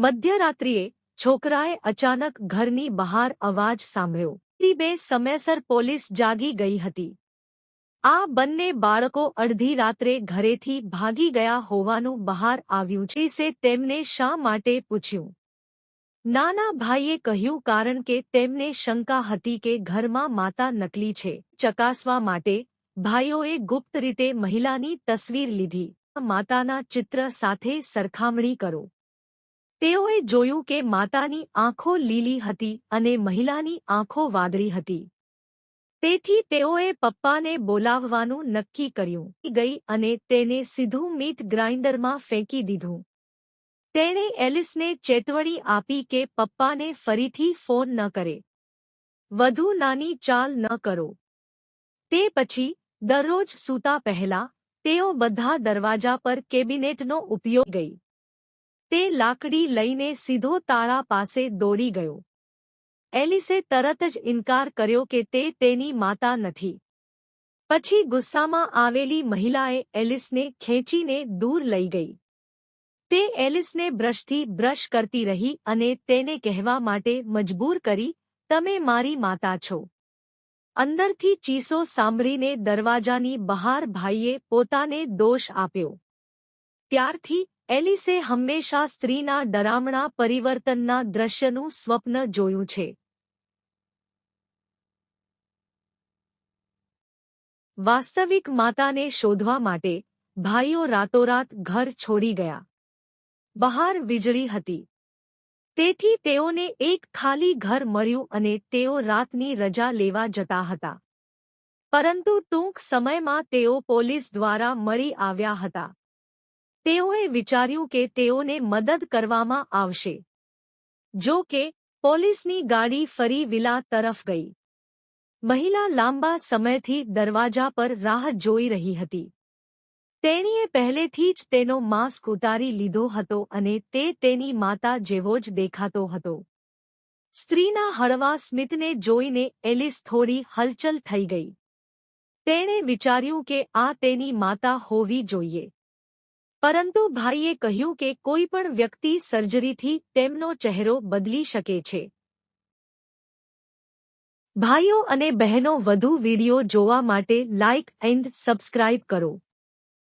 મધ્યરાત્રિએ છોકરાએ અચાનક ઘરની બહાર અવાજ સાંભળ્યો. તે બે સમયસર પોલીસ જાગી ગઈ હતી. આ બંને બાળકો અડધી રાત્રે ઘરેથી ભાગી ગયા હોવાનું બહાર આવ્યું છે. સે તેમને શા માટે પૂછ્યું? નાના ભાઈએ કહ્યું કારણ કે તેમને શંકા હતી કે ઘરમાં માતા નકલી છે. ચકાસવા માટે ભાઈઓએ ગુપ્ત રીતે મહિલાની તસવીર લીધી. માતાના ચિત્ર સાથે સરખામણી કરો. તેઓએ જોયું કે માતાની આંખો લીલી હતી અને મહિલાની આંખો વાદળી હતી. તેથી તેઓએ પપ્પાને બોલાવવાનું નક્કી કર્યું. ગઈ અને તેને સીધું મીટ ગ્રાઇન્ડરમાં ફેંકી દીધું. તેણે એલિસને ચેતવણી આપી કે પપ્પાને ફરીથી ફોન ન કરે. વધુ નાની ચાલ ન કરો. તે પછી, દરરોજ સૂતા પહેલા, તેઓ બધા દરવાજા પર કેબિનેટનો ઉપયોગ ગઈ. તે લાકડી લઈને સીધો તાળા પાસે દોડી ગયો. એલિસે તરત જ ઇનકાર કર્યો કે તે તેની માતા નથી. પછી ગુસ્સામાં આવેલી મહિલાએ એલિસને ખેંચીને દૂર લઈ ગઈ. તે એલિસને બ્રશથી બ્રશ કરતી રહી અને તેને કહેવા માટે મજબૂર કરી, તમે મારી માતા છો. અંદરથી ચીસો સાંભળીને દરવાજાની બહાર ભાઈએ પોતાને દોષ આપ્યો. ત્યારથી એલિસે હંમેશા સ્ત્રીના ડરામણા પરિવર્તનના દ્રશ્યનું સ્વપ્ન જોયું છે. વાસ્તવિક માતાને શોધવા માટે ભાઈઓ રાતોરાત ઘર છોડી ગયા. બહાર વીજળી હતી. તેથી તેઓને એક ખાલી ઘર મળ્યું અને તેઓ રાતની રજા લેવા જતા હતા. પરંતુ ટૂંક સમયમાં તેઓ પોલીસ દ્વારા મળી આવ્યા હતા. તેઓએ વિચાર્યું કે તેઓને મદદ કરવામાં આવશે. જો કે, પોલીસની ગાડી ફરી વિલા તરફ ગઈ. મહિલા લાંબા સમયથી દરવાજા પર રાહ જોઈ રહી હતી. તેણીએ પહેલેથી જ તેનો માસ્ક ઉતારી લીધો હતો અને તે તેની માતા જેવો જ દેખાતો હતો. સ્ત્રીના હળવા સ્મિતને જોઈને એલિસ થોડી હલચલ થઈ ગઈ. તેણે વિચાર્યું કે આ તેની માતા હોવી જોઈએ. પરંતુ ભાઈએ કહ્યું કે કોઈ પણ વ્યક્તિ સર્જરીથી તેમનો ચહેરો બદલી શકે છે. ભાઈઓ અને બહેનો વધુ વિડિયો જોવા માટે લાઇક એન્ડ સબસ્ક્રાઇબ કરો.